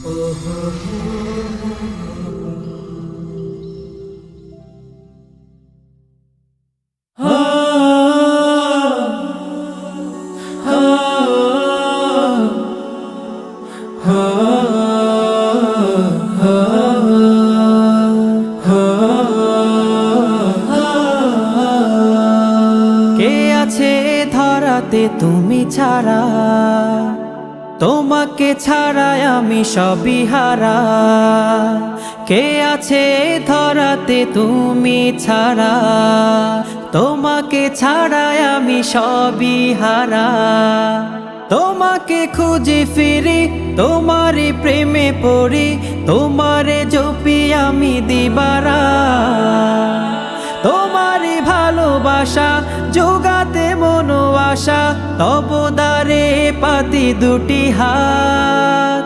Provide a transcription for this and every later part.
কে আছে ধরাতে তুমি ছাড়া? তোমাকে ছাড়াই আমি সবই হারা। কে আছে ধরাতে তুমি ছাড়া? তোমাকে ছাড়াই আমি সবই হারা। তোমাকে খুঁজে ফিরি, তোমারই প্রেমে পড়ি, তোমারে জপি আমি দিবারা। তোমারই ভালোবাসা যোগাতে মনো আশা তবদারে পাতি দুটি হাত।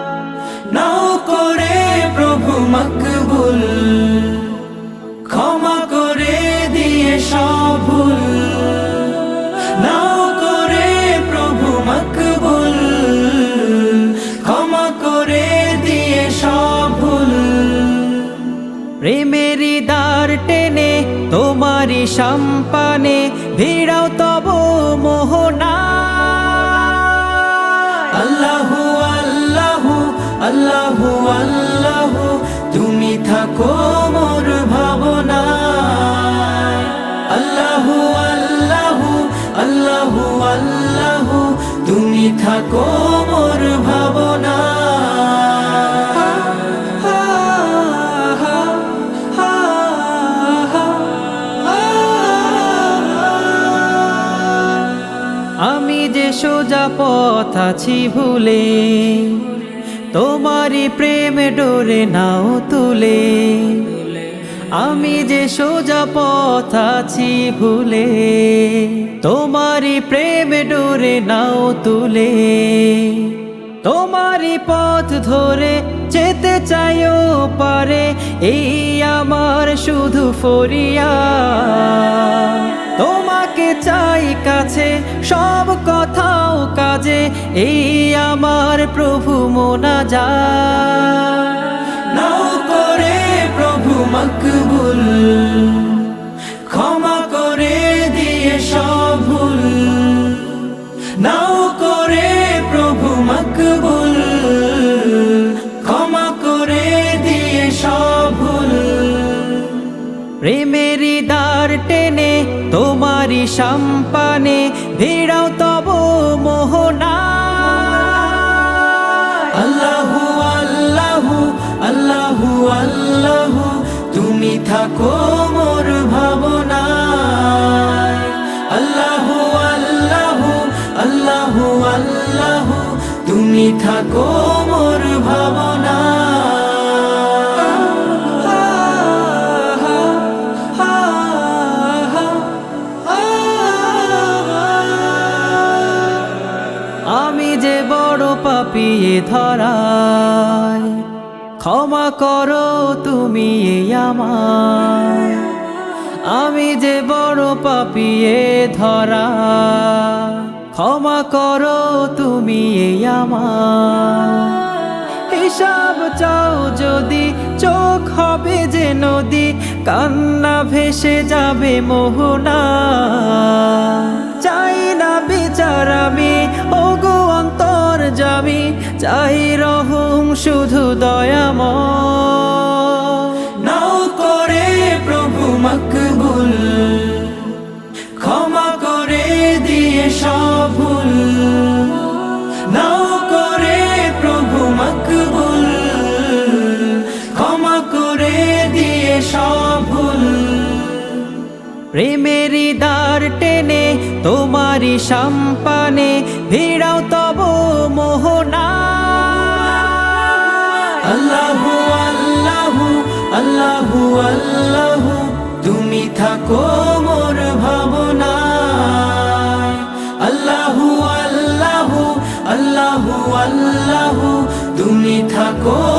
নাও করে প্রভু মকবুল, ক্ষমা করে দিয়ে সব নাও করে প্রভু মকবুল, ক্ষমা করে দিয়ে সব ভুল প্রেমেরই দ্বার টেনে তোমারই সম্পানে ভিড়াও তব মোহনা। আল্লাহু আল্লাহু আল্লাহু আল্লাহু, তুমি থাকো মোর ভাবনা। আল্লাহু আল্লাহু আল্লাহু আল্লাহু, তুমি থাকো মোর ভাবনা। সোজা পথ আছি ভুলে। তোমারই প্রেম ডোরে নাও তুলে। আমি যে সোজা পথ আছি ভুলে, তোমারই প্রেম ডোরে নাও তুলে। তোমারই পথ ধরে যেতে চাইও পারে, এই শুধু ফরিয়া। তোমাকে চাই কাছে, সব কথাও কাজে, এই আমার প্রভু মোনা যা নাও করে প্রভু মকবুল, ক্ষমা করে দিয়ে সব প্রেমেরই দ্বার টেনে, তোমারই সম্পানে ভিড়াও তব মোহনা। আল্লাহু আল্লাহু আল্লাহু আল্লাহু, তুমি থাকো মোর ভাবনা আল্লাহু আল্লাহু আল্লাহু আল্লাহু, তুমি থাকো মোর ভাবনা পাপিয়ে ধরায়। ক্ষমা করো তুমি আমায়। আমি যে বড় পাপিয়ে ধরা ক্ষমা করো তুমি আমায়। হিসাব চাও যদি চোখ হবে যে নদী, কান্না ভেসে যাবে মোহনা। চাই না বিচার আমি, ওগো যাবি চাই রহম শুধু দয়াম নাও করে প্রভু মকবুল ক্ষমা করে দিয়ে সব ভুল। নাও করে প্রভু মকবুল ক্ষমা করে দিয়ে সব ভুল। প্রেমেরই দ্বার টেনে তোমারই সম্পানে ভিড়াও তব মোহনা। আল্লাহু তুমি থাকো মোর ভাবনা আল্লাহু আল্লাহু আল্লাহু আল্লাহু তুমি থাকো